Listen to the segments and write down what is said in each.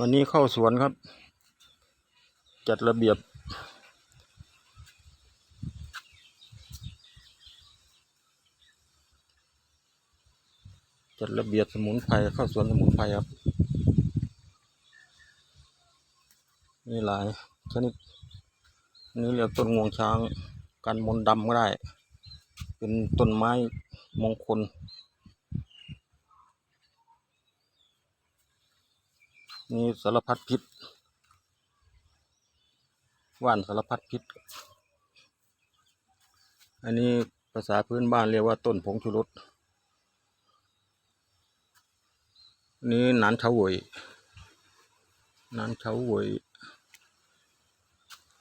วันนี้เข้าสวนครับ จัดระเบียบ จัดระเบียบสมุนไพรเข้าสวนสมุนไพรครับ มีหลายชนิดนนี้เรียกต้นงวงช้าง กันมนดำก็ได้ เป็นต้นไม้มงคล มีสารพัดพิษว่านสารพัดพิษ อันนี้ภาษาพื้นบ้านเรียกว่าต้นผงชูรสอันนี้หนานเฉาวยหนานเฉาวย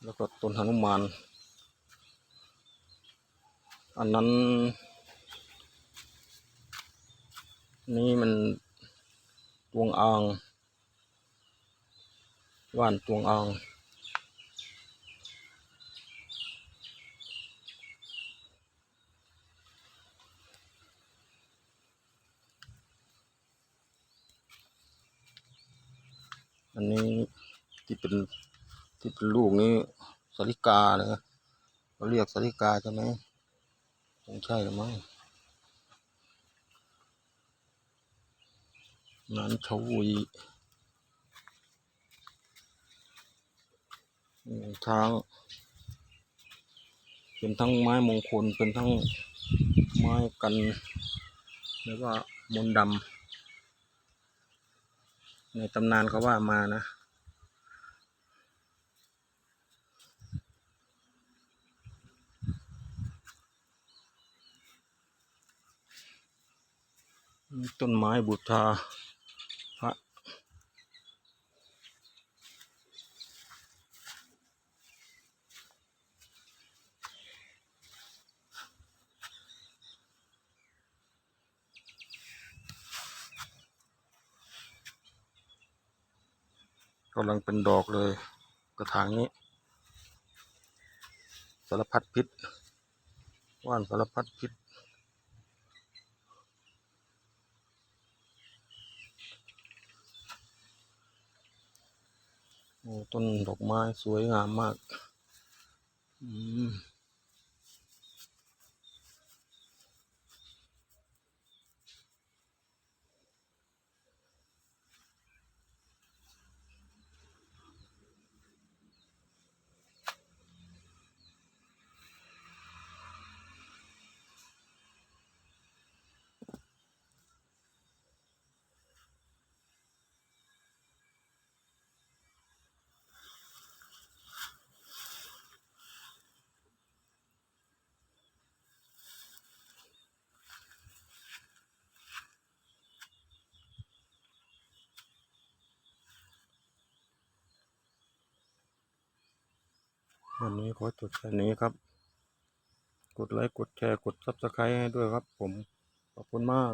แล้วก็ต้นหนุมานอันนั้น นี่มันตวงอ่าง ว่านตวงอ่างอันนี้ที่เป็นที่เป็นลูกนี้สาริกาเนะเขาเรียกสาริกาใช่ไหมคงใช่หรือมั้งนั้นชวุยอืม ช้าง เป็นทั้งไม้มงคล เป็นทั้งไม้กันเรียกว่ามนดำในตำนานเขาว่ามานะต้นไม้บูชา กำลังเป็นดอกเลยกระถางนี้สารพัดพิษว่านสารพัดพิษโอ้ต้นดอกไม้สวยงามมาก อืม วันนี้ขอจบแค่นี้ครับ กดไลค์ กดแชร์ กดซับสไครต์ให้ด้วยครับผม ขอบคุณมาก